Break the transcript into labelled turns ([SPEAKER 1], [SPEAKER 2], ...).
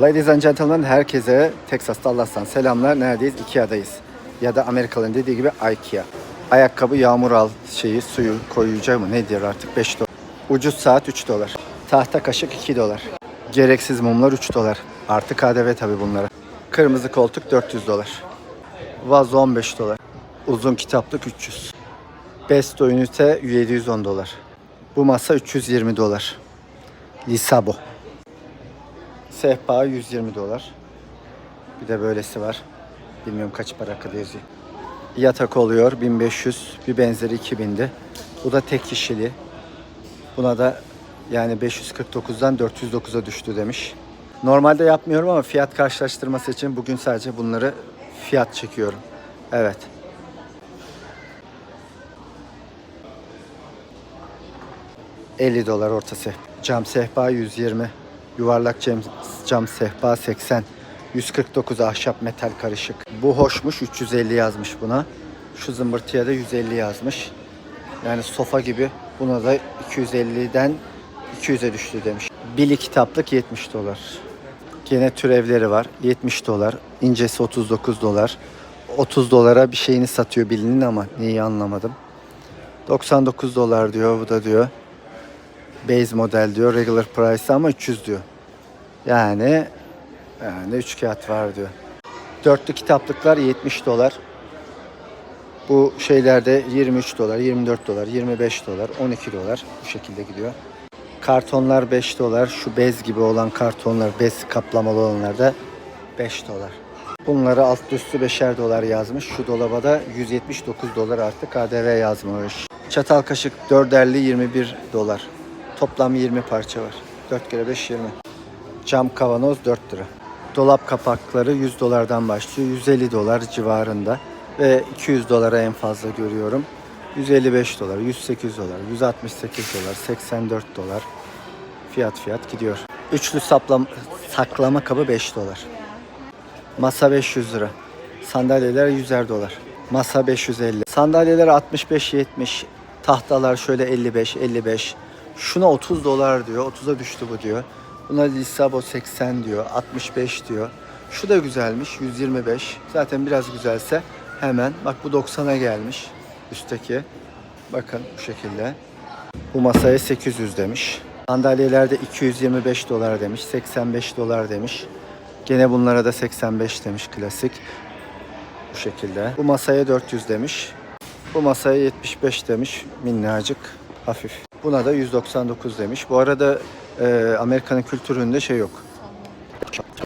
[SPEAKER 1] Ladies and gentlemen herkese Texas Dallas'tan selamlar. Neredeyiz? Ikea'dayız. Ya da Amerikalıların dediği gibi Ikea. Ayakkabı yağmur al şeyi suyu koyucu mu nedir artık 5 dolar. Ucuz saat 3 dolar. Tahta kaşık 2 dolar. Gereksiz mumlar 3 dolar. Artı KDV tabi bunlara. Kırmızı koltuk 400 dolar. Vazo 15 dolar. Uzun kitaplık 300. Best ünite 710 dolar. Bu masa 320 dolar. Lisabo. Sehpa 120 dolar. Bir de böylesi var. Bilmiyorum kaç para kadar. Yatak oluyor 1500. Bir benzeri 2000'di. Bu da tek kişili. Buna da yani 549'dan 409'a düştü demiş. Normalde yapmıyorum ama fiyat karşılaştırması için bugün sadece bunları fiyat çekiyorum. Evet. ...50 dolar orta sehpa. Cam sehpa 120. Yuvarlak cam, cam sehpa 80. 149 ahşap metal karışık. Bu hoşmuş 350 yazmış buna. Şu zımbırtıya da 150 yazmış. Yani sofa gibi buna da 250'den 200'e düştü demiş. Bili kitaplık 70 dolar. Gene türevleri var. 70 dolar. İncesi 39 dolar. 30 dolara bir şeyini satıyor bilinin ama neyi anlamadım. 99 dolar diyor bu da diyor. Base model diyor. Regular price ama 300 diyor. Yani yani 3 kağıt var diyor. Dörtlü kitaplıklar 70 dolar. Bu şeylerde 23 dolar, 24 dolar, 25 dolar, 12 dolar bu şekilde gidiyor. Kartonlar 5 dolar. Şu bez gibi olan kartonlar, bez kaplamalı olanlar da 5 dolar. Bunları alt üstü 5'er dolar yazmış. Şu dolaba da 179 dolar artı KDV yazmış. Çatal kaşık 4'erli 21 dolar. Toplam 20 parça var. 4 kere 5 20. Cam kavanoz 4 lira. Dolap kapakları 100 dolardan başlıyor. 150 dolar civarında. Ve 200 dolara en fazla görüyorum. 155 dolar, 108 dolar, 168 dolar, 84 dolar. Fiyat fiyat gidiyor. Üçlü saplam saklama kabı 5 dolar. Masa 500 lira. Sandalyeler 100'er dolar. Masa 550. Sandalyeler 65-70. Tahtalar şöyle 55-55. Şuna 30 dolar diyor. 30'a düştü bu diyor. Buna Lisabo 80 diyor. 65 diyor. Şu da güzelmiş. 125. Zaten biraz güzelse hemen. Bak bu 90'a gelmiş. Üstteki. Bakın bu şekilde. Bu masaya 800 demiş. Sandalyelerde 225 dolar demiş. 85 dolar demiş. Gene bunlara da 85 demiş klasik. Bu şekilde. Bu masaya 400 demiş. Bu masaya 75 demiş. Minnacık, hafif. Buna da 199 demiş. Bu arada e, Amerika'nın kültüründe şey yok.